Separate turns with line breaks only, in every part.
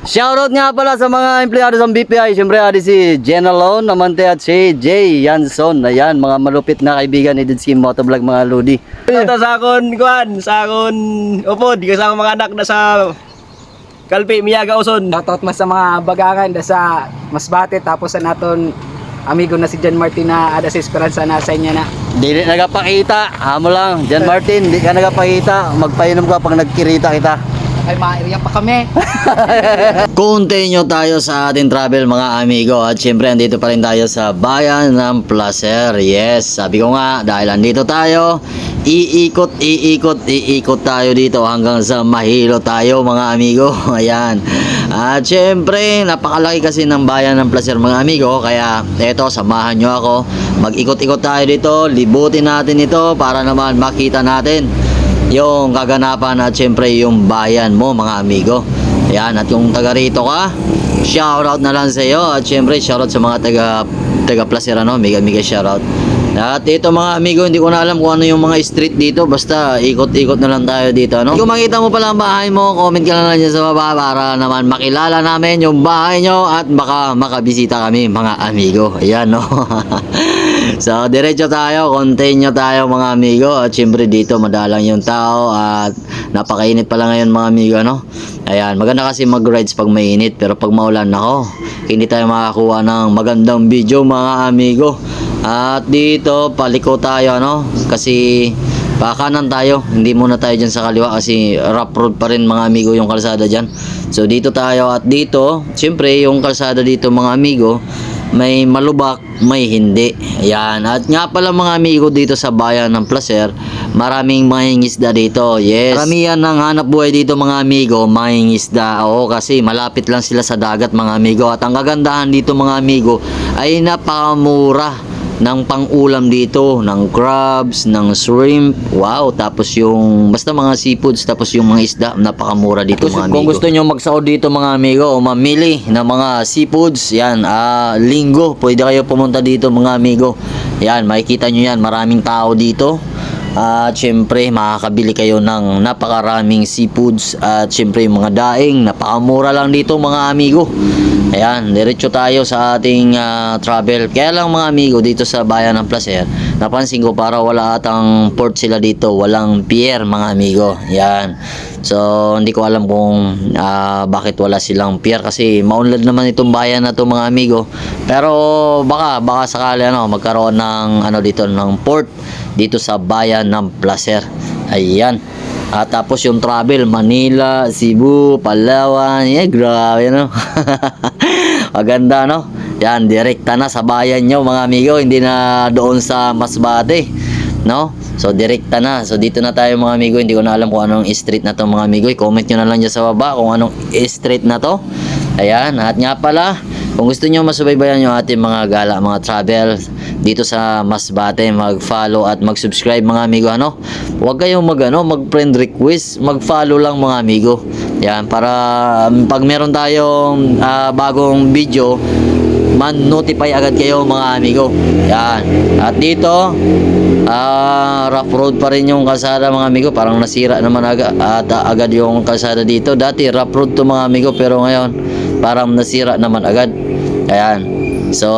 Shoutout nga pala sa mga empleyado ng BPI. Siyempre, adi si Jenalon, Amante at si Jay Yanson. Ayan, mga malupit na kaibigan ni Didski Motovlog, mga Lodi.
Ito sa akon, kuan, sa akon, upod, kasama mga anak na sa Kalpi, Miyaga, Uson.
Shoutout mas sa mga bagakan da sa Masbate tapos sa naton amigo na si John Martin na ada sa Esperanza na sa inya na.
Di na nagapakita. Hamo lang. Jan Martin, di ka nagapakita. Magpainom ka pag nagkirita kita.
Ay mairiya pa kami.
Continue tayo sa ating travel mga amigo at syempre andito pa rin tayo sa Bayan ng Placer. Yes, sabi ko nga dahil andito tayo, iikot, iikot, iikot tayo dito hanggang sa mahilo tayo mga amigo. Ayan. At syempre, napakalaki kasi ng Bayan ng Placer mga amigo kaya eto samahan nyo ako. Mag-ikot-ikot tayo dito, libutin natin ito para naman makita natin yung kaganapan at syempre yung bayan mo mga amigo. Ayan, at yung taga rito ka, shoutout na lang sa iyo at syempre shoutout sa mga taga taga Placer ano, mega mega shoutout. At ito mga amigo, hindi ko na alam kung ano yung mga street dito, basta ikot-ikot na lang tayo dito, ano? Kung makita mo pala ang bahay mo, comment ka na lang dyan sa baba para naman makilala namin yung bahay nyo at baka makabisita kami mga amigo. Ayan, no? so, diretso tayo, continue tayo mga amigo at syempre dito madalang yung tao at napakainit pala ngayon mga amigo, no? Ayan, maganda kasi mag-rides pag mainit pero pag maulan nako, hindi tayo makakuha ng magandang video mga amigo. At dito, paliko tayo no kasi pakanan tayo, hindi muna tayo dyan sa kaliwa kasi rough road pa rin mga amigo yung kalsada dyan. So dito tayo at dito, siyempre yung kalsada dito mga amigo, may malubak, may hindi. Ayan. At nga pala mga amigo dito sa bayan ng Placer, maraming mangingisda dito. Yes. Karamihan ng hanap buhay dito mga amigo, mangingisda. Oo, kasi malapit lang sila sa dagat mga amigo. At ang kagandahan dito mga amigo ay napakamura ng pang-ulam dito, ng crabs, ng shrimp, wow, tapos yung basta mga seafoods, tapos yung mga isda, napakamura dito mga amigo. Kung gusto nyo magsaod dito mga amigo o mamili ng mga seafoods, yan, ah, linggo, pwede kayo pumunta dito mga amigo. Yan, makikita nyo yan, maraming tao dito. At syempre, makakabili kayo ng napakaraming seafoods at syempre yung mga daing, napakamura lang dito mga amigo. Ayan, diretso tayo sa ating ah, travel. Kaya lang mga amigo dito sa Bayan ng Placer, napansin ko para wala atang port sila dito, walang pier mga amigo. Yan. So, hindi ko alam kung ah, bakit wala silang pier kasi maunlad naman itong bayan na to mga amigo. Pero baka baka sakali ano magkaroon ng ano dito ng port dito sa Bayan ng Placer. Ayan. At tapos yung travel, Manila, Cebu, Palawan, eh, grabe no. Maganda no. Yan, direkta na sa bayan nyo mga amigo, hindi na doon sa Masbate. No? So, direkta na. So, dito na tayo mga amigo. Hindi ko na alam kung anong street na to mga amigo. I-comment nyo na lang dyan sa baba kung anong street na to. Ayan. At nga pala, kung gusto nyo masubaybayan yung ating mga gala, mga travel dito sa Masbate, mag-follow at mag-subscribe mga amigo. Ano? Huwag kayong mag, ano, mag-friend request. Mag-follow lang mga amigo. Yan. Para um, pag meron tayong ah, bagong video, man-notify agad kayo mga amigo. Yan. At dito, ah rough road pa rin yung kalsada mga amigo. Parang nasira naman agad, at, agad yung kalsada dito. Dati rough road to mga amigo pero ngayon parang nasira naman agad. Ayan. So,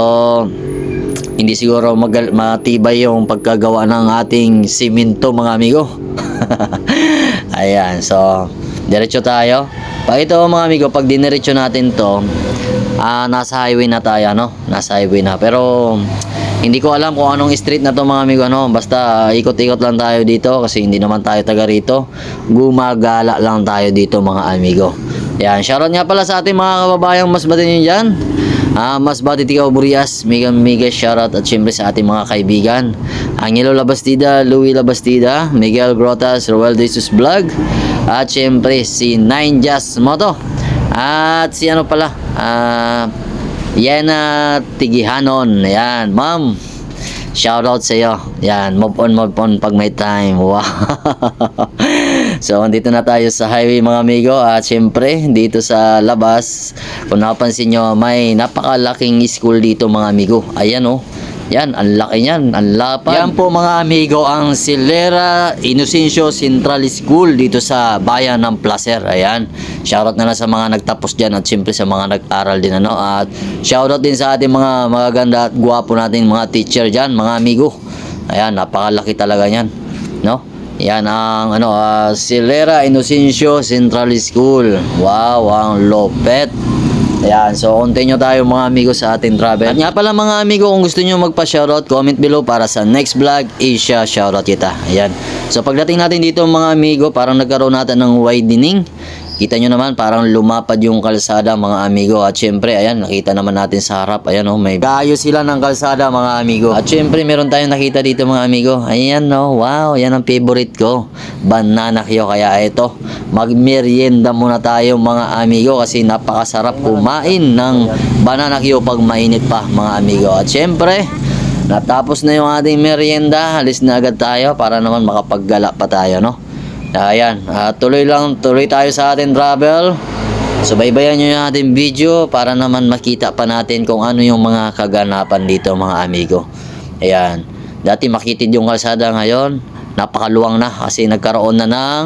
hindi siguro magal- matibay yung pagkagawa ng ating simento mga amigo. Ayan. So, diretso tayo. Pag ito mga amigo, pag diniretso natin to, ah nasa highway na tayo, no? Nasa highway na. Pero, hindi ko alam kung anong street na to mga amigo, no? Basta, ikot-ikot lang tayo dito kasi hindi naman tayo taga rito. Gumagala lang tayo dito mga amigo. Yan, shoutout nga pala sa ating mga kababayang mas batin nyo dyan. Ah, mas bati Tikaw Burias, mega mega shoutout at syempre sa ating mga kaibigan. Angelo Labastida, Louie Labastida, Miguel Grotas, Roel Jesus Vlog, at syempre si Nine Jazz Moto. At si ano pala, ah, Yena Tigihanon. Yan, ma'am. Shoutout sa iyo. Yan, move on, move on pag may time. Wow. so, andito na tayo sa highway mga amigo. At syempre, dito sa labas, kung napansin nyo, may napakalaking school dito mga amigo. Ayan oh. Yan, ang laki niyan, ang lapad. Yan po mga amigo, ang Silera Inocencio Central School dito sa bayan ng Placer. Ayan, shoutout na lang sa mga nagtapos dyan at siyempre sa mga nag-aral din ano. At shoutout din sa ating mga magaganda at gwapo natin mga teacher dyan, mga amigo. Ayan, napakalaki talaga niyan, no? Yan ang ano, ah, Silera Inocencio Central School. Wow, ang lopet. Ayan, so continue tayo mga amigo sa ating travel. At nga pala mga amigo, kung gusto nyo magpa-shoutout, comment below para sa next vlog, Asia shoutout kita. Ayan. So pagdating natin dito mga amigo, parang nagkaroon natin ng widening. Kita nyo naman, parang lumapad yung kalsada mga amigo. At syempre, ayan, nakita naman natin sa harap. Ayan, oh, may gayo sila ng kalsada mga amigo. At syempre, meron tayong nakita dito mga amigo. Ayan, no, wow, yan ang favorite ko. Banana kyo. Kaya ito, magmerienda muna tayo mga amigo kasi napakasarap kumain ng banana kyo pag mainit pa mga amigo. At syempre, natapos na yung ating merienda. Halis na agad tayo para naman makapaggala pa tayo, no? Ayan, ah, tuloy lang, tuloy tayo sa ating travel. Subaybayan nyo yung ating video para naman makita pa natin kung ano yung mga kaganapan dito mga amigo. Ayan, dati makitid yung kalsada ngayon, napakaluwang na kasi nagkaroon na ng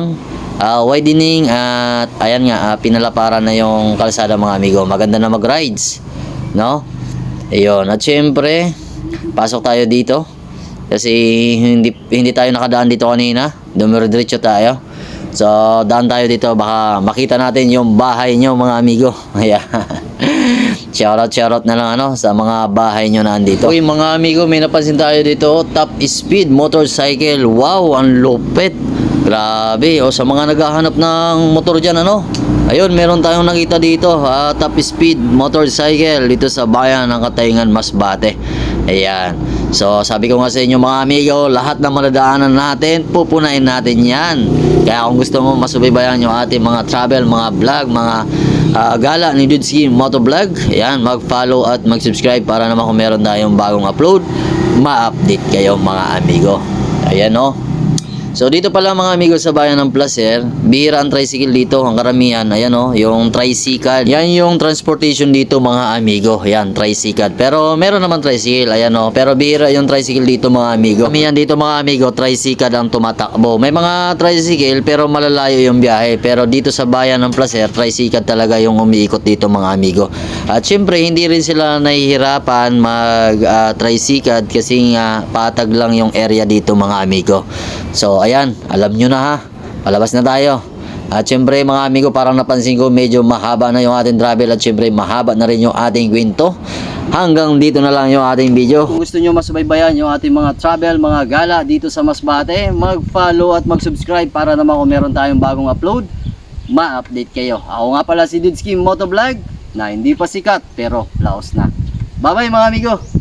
ah, widening at ayan nga, ah, pinalaparan na yung kalsada mga amigo. Maganda na mag-rides, no? Ayun, at syempre, pasok tayo dito. Kasi hindi hindi tayo nakadaan dito kanina. Dumiretso tayo. So, daan tayo dito baka makita natin yung bahay nyo mga amigo. Ayan. shoutout shoutout na lang ano sa mga bahay nyo na andito. Okay mga amigo, may napansin tayo dito. Top speed motorcycle. Wow, ang lupit. Grabe. O sa mga naghahanap ng motor dyan ano. Ayun, meron tayong nakita dito. ah, top speed motorcycle dito sa bayan ng Katayngan, Masbate. Ayan. So, sabi ko nga sa inyo mga amigo, lahat ng madadaanan natin, pupunain natin yan. Kaya kung gusto mo masubaybayan yung ating mga travel, mga vlog, mga ah, gala ni Dudski Motovlog, ayan, mag-follow at mag-subscribe para naman kung meron tayong bagong upload, ma-update kayo mga amigo. Ayan o. So dito pala mga amigo sa bayan ng Placer, bihira ang tricycle dito, ang karamihan, ayan o, yung tricycle. Yan yung transportation dito mga amigo, yan, tricycle. Pero meron naman tricycle, ayan o, pero bihira yung tricycle dito mga amigo. Karamihan dito mga amigo, tricycle ang tumatakbo. May mga tricycle pero malalayo yung biyahe. Pero dito sa bayan ng Placer, tricycle talaga yung umiikot dito mga amigo. At syempre, hindi rin sila nahihirapan mag tricycle kasi nga patag lang yung area dito mga amigo. So, ayan, alam nyo na ha. Palabas na tayo. At syempre mga amigo, parang napansin ko medyo mahaba na yung ating travel at syempre mahaba na rin yung ating kwento. Hanggang dito na lang yung ating video.
Kung gusto nyo masubaybayan yung ating mga travel, mga gala dito sa Masbate, mag-follow at mag-subscribe para naman kung meron tayong bagong upload, ma-update kayo. Ako nga pala si Dudski Motovlog na hindi pa sikat pero laos na. Bye bye mga amigo!